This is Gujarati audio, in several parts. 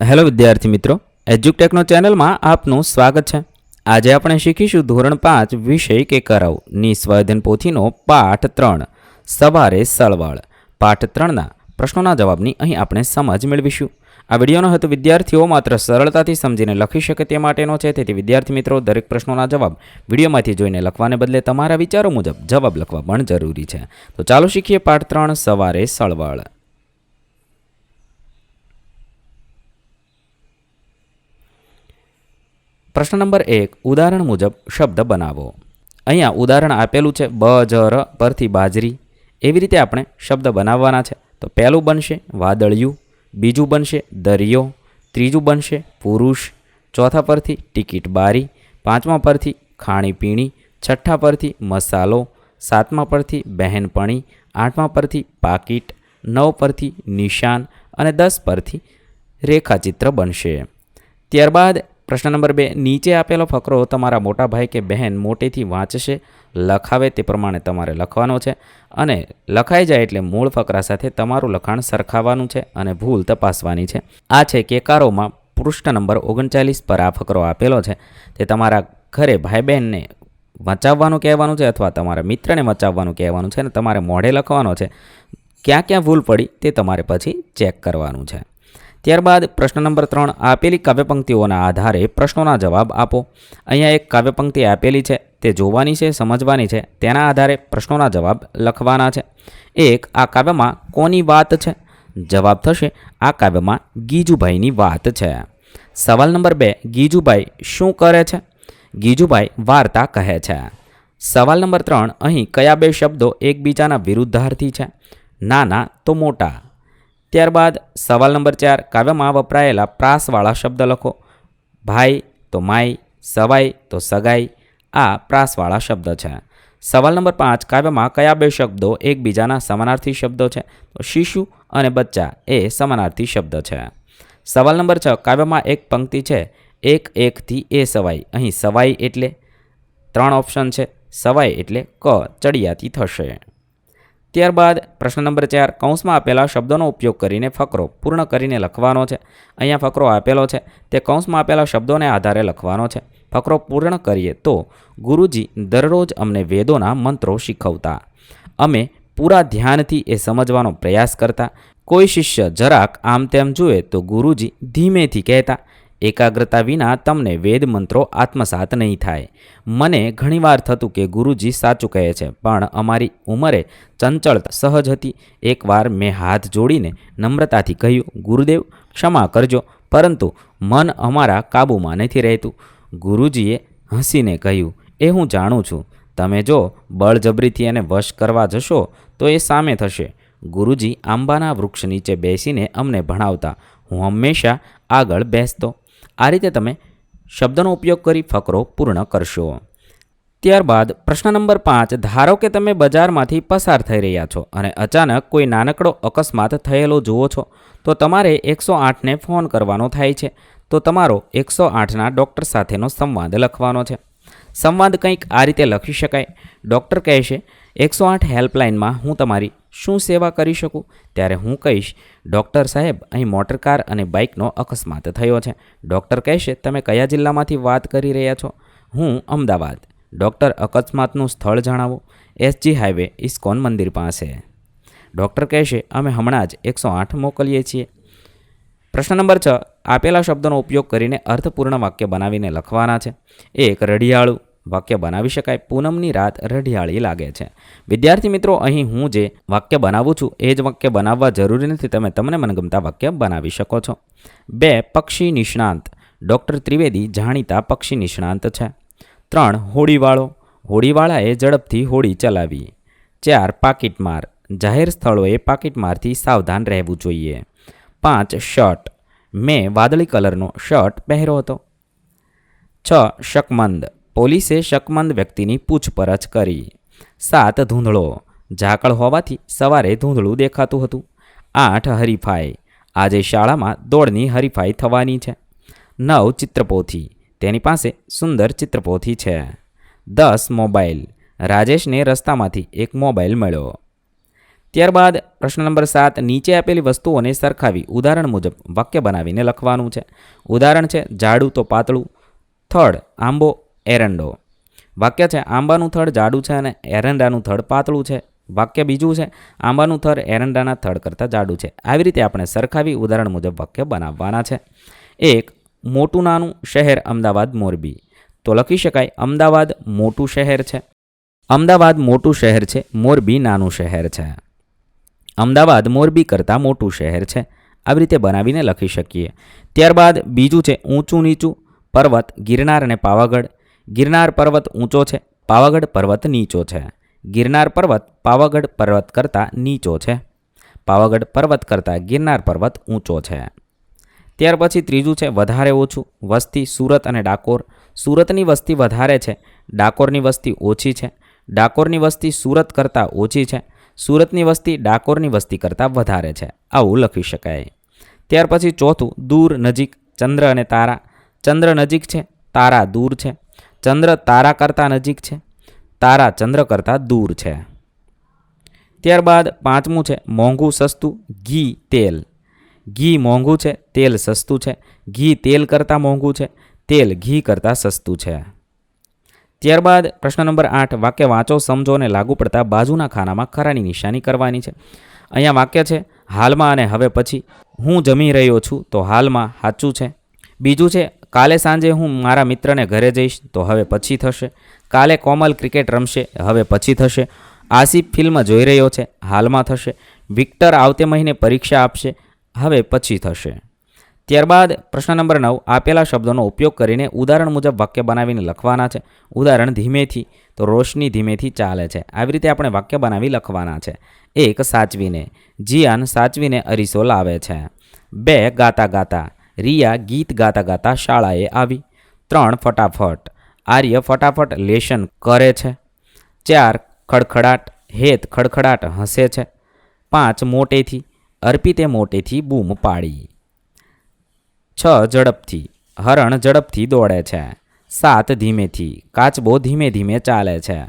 હેલો વિદ્યાર્થી મિત્રો, એજ્યુકટેકનો ચેનલમાં આપનું સ્વાગત છે. આજે આપણે શીખીશું ધોરણ પાંચ વિષય કે કરાવ. ની પોથીનો પાઠ ત્રણ, સવારે સળવળ. પાઠ ત્રણના પ્રશ્નોના જવાબની અહીં આપણે સમજ મેળવીશું. આ વિડીયોનો હેતુ વિદ્યાર્થીઓ માત્ર સરળતાથી સમજીને લખી શકે તે માટેનો છે. તેથી વિદ્યાર્થી મિત્રો, દરેક પ્રશ્નોના જવાબ વિડીયોમાંથી જોઈને લખવાને બદલે તમારા વિચારો મુજબ જવાબ લખવા પણ જરૂરી છે. તો ચાલો શીખીએ પાઠ ત્રણ, સવારે સળવળ. પ્રશ્ન નંબર એક, ઉદાહરણ મુજબ શબ્દ બનાવો. અહીંયા ઉદાહરણ આપેલું છે, બ, જ, ર, પરથી બાજરી. એવી રીતે આપણે શબ્દ બનાવવાના છે. તો પહેલું બનશે વાદળિયું, બીજું બનશે દરિયો, ત્રીજું બનશે પુરુષ, ચોથા પરથી ટિકિટ બારી, પાંચમા પરથી ખાણીપીણી, છઠ્ઠા પરથી મસાલો, સાતમા પરથી બહેનપણી, આઠમા પરથી પાકીટ, નવ પરથી નિશાન અને દસ પરથી રેખાચિત્ર બનશે. ત્યારબાદ પ્રશ્ન નંબર બે, નીચે આપેલો ફકરો તમારા મોટા ભાઈ કે બહેન મોટેથી વાંચશે, લખાવે તે પ્રમાણે તમારે લખવાનો છે અને લખાઈ જાય એટલે મૂળ ફકરા સાથે તમારું લખાણ સરખાવવાનું છે અને ભૂલ તપાસવાની છે. આ છે કેકારોમાં પૃષ્ઠ નંબર ઓગણચાલીસ પર આ ફકરો આપેલો છે. તે તમારા ઘરે ભાઈ બહેનને વચાવવાનું કહેવાનું છે અથવા તમારા મિત્રને વચાવવાનું કહેવાનું છે અને તમારે મોઢે લખવાનો છે. ક્યાં ક્યાં ભૂલ પડી તે તમારે પછી ચેક કરવાનું છે. ત્યારબાદ પ્રશ્ન નંબર ત્રણ, આપેલી કાવ્યપંક્તિઓના આધારે પ્રશ્નોના જવાબ આપો. અહીંયા એક કાવ્યપંક્તિ આપેલી છે, તે જોવાની છે, સમજવાની છે, તેના આધારે પ્રશ્નોના જવાબ લખવાના છે. એક, આ કાવ્યમાં કોની વાત છે? જવાબ થશે, આ કાવ્યમાં ગીજુભાઈની વાત છે. સવાલ નંબર બે, ગીજુભાઈ શું કરે છે? ગીજુભાઈ વાર્તા કહે છે. સવાલ નંબર ત્રણ, અહીં કયા બે શબ્દો એકબીજાના વિરુદ્ધાર્થી છે? નાના તો મોટા. ત્યારબાદ સવાલ નંબર ચાર, કાવ્યમાં વપરાયેલા પ્રાસવાળા શબ્દ લખો. ભાઈ તો માય સવાઈ તો સગાઈ, આ પ્રાસવાળા શબ્દ છે. સવાલ નંબર પાંચ, કાવ્યમાં કયા બે શબ્દો એકબીજાના સમાનાર્થી શબ્દો છે? તો શિશુ અને બચ્ચા એ સમાનાર્થી શબ્દ છે. સવાલ નંબર છ, કાવ્યમાં એક પંક્તિ છે, એક એકથી એ સવાઈ. અહીં સવાઈ એટલે ત્રણ ઓપ્શન છે, સવાઈ એટલે ક ચડિયાતી થશે. ત્યારબાદ પ્રશ્ન નંબર ચાર, કૌંસમાં આપેલા શબ્દોનો ઉપયોગ કરીને ફકરો પૂર્ણ કરીને લખવાનો છે. અહીંયા ફકરો આપેલો છે. તે કૌંસમાં આપેલા શબ્દોને આધારે લખવાનો છે. ફકરો પૂર્ણ કરીએ તો ગુરુજી દરરોજ અમને વેદોના મંત્રો શીખવતા. અમે પૂરા ધ્યાનથી એ સમજવાનો પ્રયાસ કરતા. કોઈ શિષ્ય જરાક આમ તેમ જુએ તો ગુરુજી ધીમેથી કહેતા એકાગ્રતા વિના તમને વેદ મંત્રો આત્મસાત નહીં થાય. મને ઘણીવાર થતું કે ગુરુજી સાચું કહે છે, પણ અમારી ઉંમરે ચંચળ સહજ હતી. એકવાર મેં હાથ જોડીને નમ્રતાથી કહ્યું, ગુરુદેવ, ક્ષમા કરજો, પરંતુ મન અમારા કાબૂમાં નથી રહેતું. ગુરુજીએ હસીને કહ્યું, એ હું જાણું છું. તમે જો બળજબરીથી એને વશ કરવા જશો, તો એ સામે થશે. ગુરુજી આંબાના વૃક્ષ નીચે બેસીને અમને ભણાવતા, હું હંમેશા આગળ બેસતો. આ રીતે તમે શબ્દનો ઉપયોગ કરી ફકરો પૂર્ણ કરશો. ત્યારબાદ પ્રશ્ન નંબર પાંચ, ધારો કે તમે બજારમાંથી પસાર થઈ રહ્યા છો અને અચાનક કોઈ નાનકડો અકસ્માત થયેલો જુઓ છો, તો તમારે એકસો આઠને ફોન કરવાનો થાય છે. તો તમારો એકસો આઠના ડૉક્ટર સાથેનો સંવાદ લખવાનો છે. સંવાદ કંઈક આ રીતે લખી શકાય. ડૉક્ટર કહેશે, એકસો આઠ હેલ્પલાઇનમાં હું તમારી શું સેવા કરી શકું? ત્યારે હું કહીશ, ડૉક્ટર સાહેબ, અહીં મોટરકાર અને બાઇકનો અકસ્માત થયો છે. ડૉક્ટર કહેશે, તમે કયા જિલ્લામાંથી વાત કરી રહ્યા છો? હું અમદાવાદ. ડૉક્ટર અકસ્માતનું સ્થળ જણાવો. એસજી હાઈવે ઇસ્કોન મંદિર પાસે. ડૉક્ટર કહેશે, અમે હમણાં જ એકસો આઠ મોકલીએ છીએ. પ્રશ્ન નંબર છ. આપેલા શબ્દોનો ઉપયોગ કરીને અર્થપૂર્ણ વાક્ય બનાવીને લખવાના છે. એક રઢિયાળું. વાક્ય બનાવી શકાય. પૂનમની રાત રઢિયાળી લાગે છે. વિદ્યાર્થી મિત્રો, અહીં હું જે વાક્ય બનાવું છું, એ જ વાક્ય બનાવવા જરૂરી નથી. તમે તમને મનગમતા વાક્ય બનાવી શકો છો. બે, પક્ષી નિષ્ણાંત. ડૉક્ટર ત્રિવેદી જાણીતા પક્ષી નિષ્ણાંત છે. ત્રણ, હોડીવાળો. હોડીવાળાએ ઝડપથી હોડી ચલાવી. ચાર પાકીટમાર જાહેર સ્થળોએ પાકીટમારથી સાવધાન રહેવું જોઈએ. પાંચ, શર્ટ. મેં વાદળી કલરનો શર્ટ પહેર્યો હતો. છ, શકમંદ. પોલીસે શકમંદ વ્યક્તિની પૂછપરછ કરી. સાત ધૂંધળો. ઝાકળ હોવાથી સવારે ધૂંધળું દેખાતું હતું. આઠ હરીફાઈ. આજે શાળામાં દોડની હરીફાઈ થવાની છે. નવ ચિત્રપોથી. તેની પાસે સુંદર ચિત્રપોથી છે. દસ મોબાઈલ. રાજેશને રસ્તામાંથી એક મોબાઈલ મળ્યો. ત્યારબાદ પ્રશ્ન નંબર સાત, નીચે આપેલી વસ્તુઓને સરખાવી ઉદાહરણ મુજબ વાક્ય બનાવીને લખવાનું છે. ઉદાહરણ છે જાડું તો પાતળું. થડ આંબો એરંડો. વાક્ય છે, આંબાનું થડ જાડું છે અને એરંડાનું થડ પાતળું છે. વાક્ય બીજું છે, આંબાનું થડ એરંડાના થડ કરતાં જાડું છે. આવી રીતે આપણે સરખાવી ઉદાહરણ મુજબ વાક્ય બનાવવાના છે. એક, મોટું નાનું શહેર અમદાવાદ મોરબી. તો લખી શકાય, અમદાવાદ મોટું શહેર છે. અમદાવાદ મોટું શહેર છે, મોરબી નાનું શહેર છે. અમદાવાદ મોરબી કરતાં મોટું શહેર છે. આવી રીતે બનાવીને લખી શકીએ. ત્યારબાદ બીજું છે, ઊંચું નીચું પર્વત ગિરનાર અને પાવાગઢ. ગિરનાર પર્વત ઊંચો છે, પાવાગઢ પર્વત નીચો છે. ગિરનાર પર્વત પાવાગઢ પર્વત કરતાં નીચો છે. પાવાગઢ પર્વત કરતાં ગિરનાર પર્વત ઊંચો છે. ત્યાર પછી ત્રીજું છે, વધારે ઓછું, વસ્તી, સુરત અને ડાકોર. સુરતની વસ્તી વધારે છે, ડાકોરની વસ્તી ઓછી છે. ડાકોરની વસ્તી સુરત કરતાં ઓછી છે, સુરતની વસ્તી ડાકોરની વસ્તી કરતાં વધારે છે. આવું લખી શકાય. ત્યાર પછી ચોથું, દૂર નજીક ચંદ્ર અને તારા. ચંદ્ર નજીક છે, તારા દૂર છે. ચંદ્ર તારા કરતાં નજીક છે, તારા ચંદ્ર કરતાં દૂર છે. ત્યારબાદ પાંચમું છે, મોંઘું સસ્તું, ઘી, તેલ. ઘી મોંઘું છે, તેલ સસ્તું છે. ઘી તેલ કરતાં મોંઘું છે, તેલ ઘી કરતાં સસ્તું છે. ત્યારબાદ પ્રશ્ન નંબર આઠ, વાક્ય વાંચો, સમજો અને લાગુ પડતા બાજુના ખાનામાં ખરાની નિશાની કરવાની છે. અહીંયા વાક્ય છે, હાલમાં અને હવે પછી હું જમી રહ્યો છું, તો હાલમાં સાચું છે. બીજું છે કાલે સાંજે હું મારા મિત્રને ઘરે જઈશ તો હવે પછી થશે. કાલે કોમલ ક્રિકેટ રમશે, હવે પછી થશે. આસિફ ફિલ્મ જોઈ રહ્યો છે, હાલમાં થશે. વિક્ટર આવતે મહિને પરીક્ષા આપશે, હવે પછી થશે. ત્યારબાદ પ્રશ્ન નંબર નવ, આપેલા શબ્દોનો ઉપયોગ કરીને ઉદાહરણ મુજબ વાક્ય બનાવીને લખવાના છે. ઉદાહરણ ધીમેથી, તો રોશની ધીમેથી ચાલે છે. આવી રીતે આપણે વાક્ય બનાવી લખવાના છે. એક સાચવીને, જીયાન સાચવીને અરીસો લાવે છે. બે ગાતા ગાતા રિયા ગીત ગાતા ગાતા શાળાએ આવી. ત્રણ ફટાફટ. આર્ય ફટાફટ લેશન કરે છે. ચાર ખડખડાટ, હેત ખડખડાટ હસે છે. પાંચ મોટેથી, અર્પિતે મોટેથી બૂમ પાડી. છ ઝડપથી. હરણ ઝડપથી દોડે છે. સાત ધીમેથી. કાચબો ધીમે ધીમે ચાલે છે.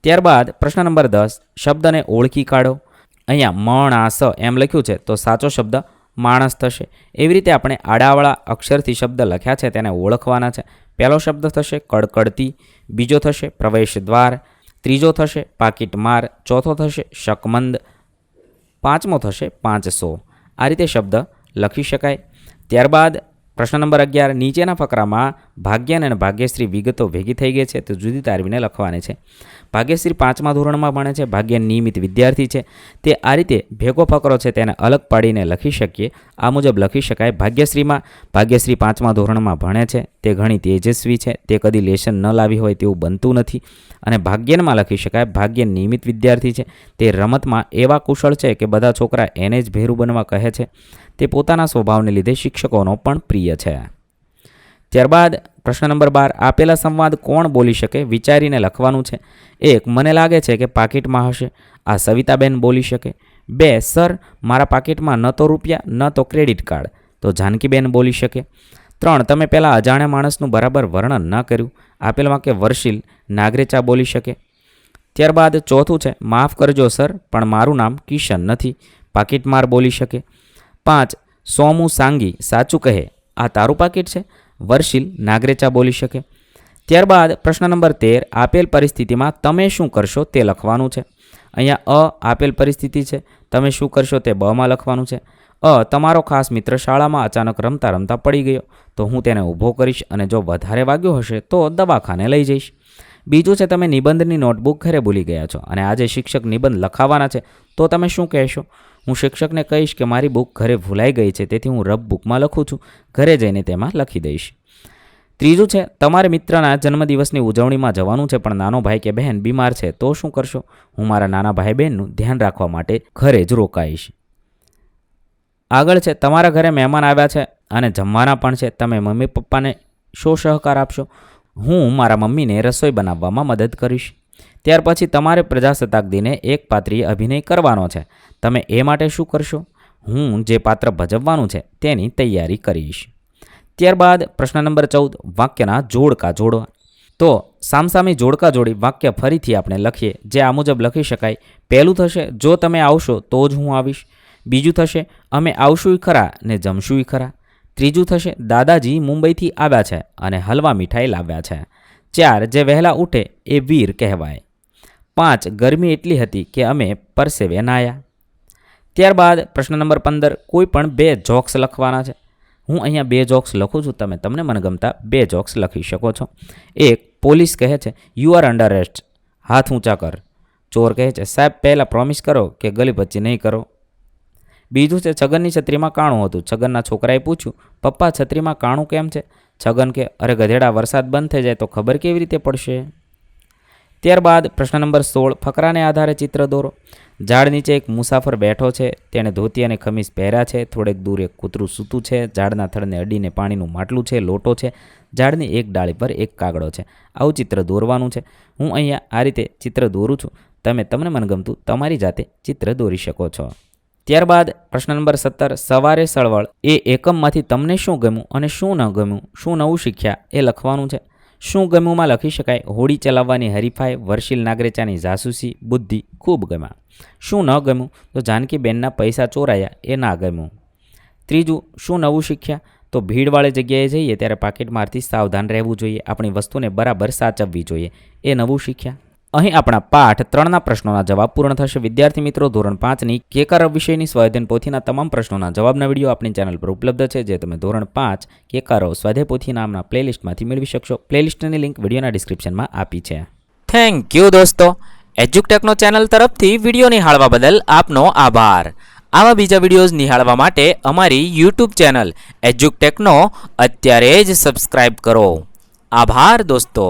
ત્યારબાદ પ્રશ્ન નંબર દસ. શબ્દને ઓળખી કાઢો. અહીંયા મણ આસ એમ લખ્યું છે, તો સાચો શબ્દ માણસ થશે. એવી રીતે આપણે આડાવાળા અક્ષરથી શબ્દ લખ્યા છે, તેને ઓળખવાના છે. પહેલો શબ્દ થશે કડકડતી, બીજો થશે પ્રવેશ દ્વાર ત્રીજો થશે પાકીટ માર ચોથો થશે શકમંદ, પાંચમો થશે પાંચસો. આ રીતે શબ્દ લખી શકાય. ત્યારબાદ પ્રશ્ન નંબર અગિયાર, નીચેના ફકરામાં ભાગ્યન અને ભાગ્યશ્રી વિગતો ભેગી થઈ ગઈ છે, તો જુદી તારવીને લખવાની છે. ભાગ્યશ્રી પાંચમા ધોરણમાં ભણે છે, ભાગ્ય નિયમિત વિદ્યાર્થી છે. તે આ રીતે ભેગો ફકરો છે, તેને અલગ પાડીને લખી શકીએ. આ મુજબ લખી શકાય ભાગ્યશ્રીમાં, ભાગ્યશ્રી પાંચમા ધોરણમાં ભણે છે. તે ઘણી તેજસ્વી છે. તે કદી લેશન ન લાવી હોય તેવું બનતું નથી. અને ભાગ્યનમાં લખી શકાય, ભાગ્ય નિયમિત વિદ્યાર્થી છે. તે રમતમાં એવા કુશળ છે કે બધા છોકરા એને જ ભેરું બનવા કહે છે. તે પોતાના સ્વભાવને લીધે શિક્ષકોનો પણ પ્રિય છે. ત્યારબાદ પ્રશ્ન નંબર બાર, આપેલા સંવાદ કોણ બોલી શકે વિચારીને લખવાનું છે. એક, મને લાગે છે કે પાકીટમાં હશે. આ સવિતાબેન બોલી શકે. બે, સર, મારા પાકીટમાં ન તો રૂપિયા, ન તો ક્રેડિટ કાર્ડ. તો જાનકીબેન બોલી શકે. ત્રણ, તમે પહેલાં અજાણ્યા માણસનું બરાબર વર્ણન ન કર્યું. આપેલ વાક્ય વર્ષિલ નાગરેચા બોલી શકે. ત્યારબાદ ચોથું છે, માફ કરજો સર, પણ મારું નામ કિશન નથી. પાકીટમાર બોલી શકે. પાંચ, સોમુ સાંગી, સાચું કહે. આ તારું પાકીટ છે? વર્ષિલ નાગરેચા બોલી શકે. ત્યારબાદ પ્રશ્ન નંબર તેર, આપેલ પરિસ્થિતિમાં તમે શું કરશો તે લખવાનું છે. અહીંયા અ આપેલ પરિસ્થિતિ છે. તમે શું કરશો તે બમાં લખવાનું છે. અ, તમારો ખાસ મિત્ર શાળામાં અચાનક રમતા રમતા પડી ગયો. તો હું તેને ઊભો કરીશ અને જો વધારે વાગ્યો હશે તો દવાખાને લઈ જઈશ. બીજું છે તમે નિબંધની નોટબુક ઘરે ભૂલી ગયા છો અને આજે શિક્ષક નિબંધ લખાવાના છે, તો તમે શું કહેશો? હું શિક્ષકને કહીશ કે મારી બુક ઘરે ભૂલાઈ ગઈ છે, તેથી હું રફ બુકમાં લખું છું. ઘરે જઈને તેમાં લખી દઈશ. ત્રીજું છે, તમારે મિત્રના જન્મદિવસની ઉજવણીમાં જવાનું છે, પણ નાનો ભાઈ કે બહેન બીમાર છે, તો શું કરશો? હું મારા નાના ભાઈ બહેનનું ધ્યાન રાખવા માટે ઘરે જ રોકાઈશ. આગળ છે, તમારા ઘરે મહેમાન આવ્યા છે અને જમવાના પણ છે, તમે મમ્મી પપ્પાને શો સહકાર આપશો? હું મારા મમ્મીને રસોઈ બનાવવામાં મદદ કરીશ. ત્યાર પછી તમારે પ્રજાસત્તાક દિને એક પાત્રીય અભિનય કરવાનો છે. તમે એ માટે શું કરશો? હું જે પાત્ર ભજવવાનું છે, તેની તૈયારી કરીશ. ત્યારબાદ પ્રશ્ન નંબર ચૌદ, વાક્યના જોડકા જોડવા તો સામસામી જોડકા જોડી વાક્ય ફરીથી આપણે લખીએ, જે આ મુજબ લખી શકાય, પહેલું થશે, જો તમે આવશો તો જ હું આવીશ. બીજું થશે, અમે આવશુંય ખરા ને જમશુંય ખરા. ત્રીજું થશે, દાદાજી મુંબઈથી આવ્યા છે અને હલવા મીઠાઈ લાવ્યા છે. ચાર, જે વહેલા ઉઠે એ વીર કહેવાય. પાંચ, ગરમી એટલી હતી કે અમે પરસેવે નાયા ત્યારબાદ પ્રશ્ન નંબર પંદર, કોઈ પણ બે જોક્સ લખવાના છે? હું અહીંયા બે જોક્સ લખું છું, તમે તમને મનગમતા બે જોક્સ લખી શકો છો. એક, પોલીસ કહે છે યુ આર અંડર એરેસ્ટ હાથ ઊંચા કર. ચોર કહે છે, સાહેબ, પહેલાં પ્રોમિસ કરો કે ગલી નહીં કરો. બીજું છે છગનની છત્રીમાં કાણું હતું. છગનના છોકરાએ પૂછ્યું, પપ્પા, છત્રીમાં કાણું કેમ છે? છગન કે, અરે ગધેડા, વરસાદ બંધ થઈ જાય તો ખબર કેવી રીતે પડશે? ત્યારબાદ પ્રશ્ન નંબર સોળ, ફકરાને આધારે ચિત્ર દોરો. ઝાડ નીચે એક મુસાફર બેઠો છે. તેણે ધોતી અને ખમીસ પહેર્યા છે. થોડેક દૂર એક કૂતરું સૂતું છે. ઝાડના થડને અડીને પાણીનું માટલું છે. લોટો છે. ઝાડની એક ડાળી પર એક કાગડો છે. આવું ચિત્ર દોરવાનું છે. હું અહીંયા આ રીતે ચિત્ર દોરું છું. તમે, તમને મનગમતું તમારી જાતે ચિત્ર દોરી શકો છો. ત્યારબાદ પ્રશ્ન નંબર સત્તર, સવારે સળવળ. એ એકમમાંથી તમને શું ગમ્યું અને શું ન ગમ્યું? શું નવું શીખ્યા? એ લખવાનું છે. શું ગમ્યુંમાં લખી શકાય? હોડી ચલાવવાની હરીફાઈ વર્ષિલ નાગરેચાની જાસૂસી, બુદ્ધિ ખૂબ ગમ્યા. શું ન ગમ્યું? તો જાનકીબેનના પૈસા ચોરાયા. એ ના ગમ્યું. ત્રીજું, શું નવું શીખ્યા? તો ભીડવાળી જગ્યાએ જઈએ ત્યારે પાકીટમાંથી સાવધાન રહેવું જોઈએ. આપણી વસ્તુને બરાબર સાચવવી જોઈએ. એ નવું શીખ્યા? અહીં આપણા પાઠ ત્રણના પ્રશ્નોના જવાબ પૂર્ણ થશે. વિદ્યાર્થી મિત્રો, ધોરણ પાંચની કેકાર વિષયની સ્વાધ્યાયન પોથીના તમામ પ્રશ્નોના જવાબના વીડિયો આપણી ચેનલ પર ઉપલબ્ધ છે, જે તમે ધોરણ પાંચ કેકારો સ્વાધ્યાય પોથી નામના પ્લેલિસ્ટમાંથી મેળવી શકશો. પ્લેલિસ્ટની લિંક વિડીયોના ડિસ્ક્રિપ્શનમાં આપી છે. થેન્ક યુ દોસ્તો. એજ્યુકટેકનો ચેનલ તરફથી વીડિયો નિહાળવા બદલ આપનો આભાર. આવા બીજા વિડીયોઝ નિહાળવા માટે અમારી યુટ્યુબ ચેનલ એજ્યુકટેકનો અત્યારે જ સબસ્ક્રાઇબ કરો. આભાર દોસ્તો.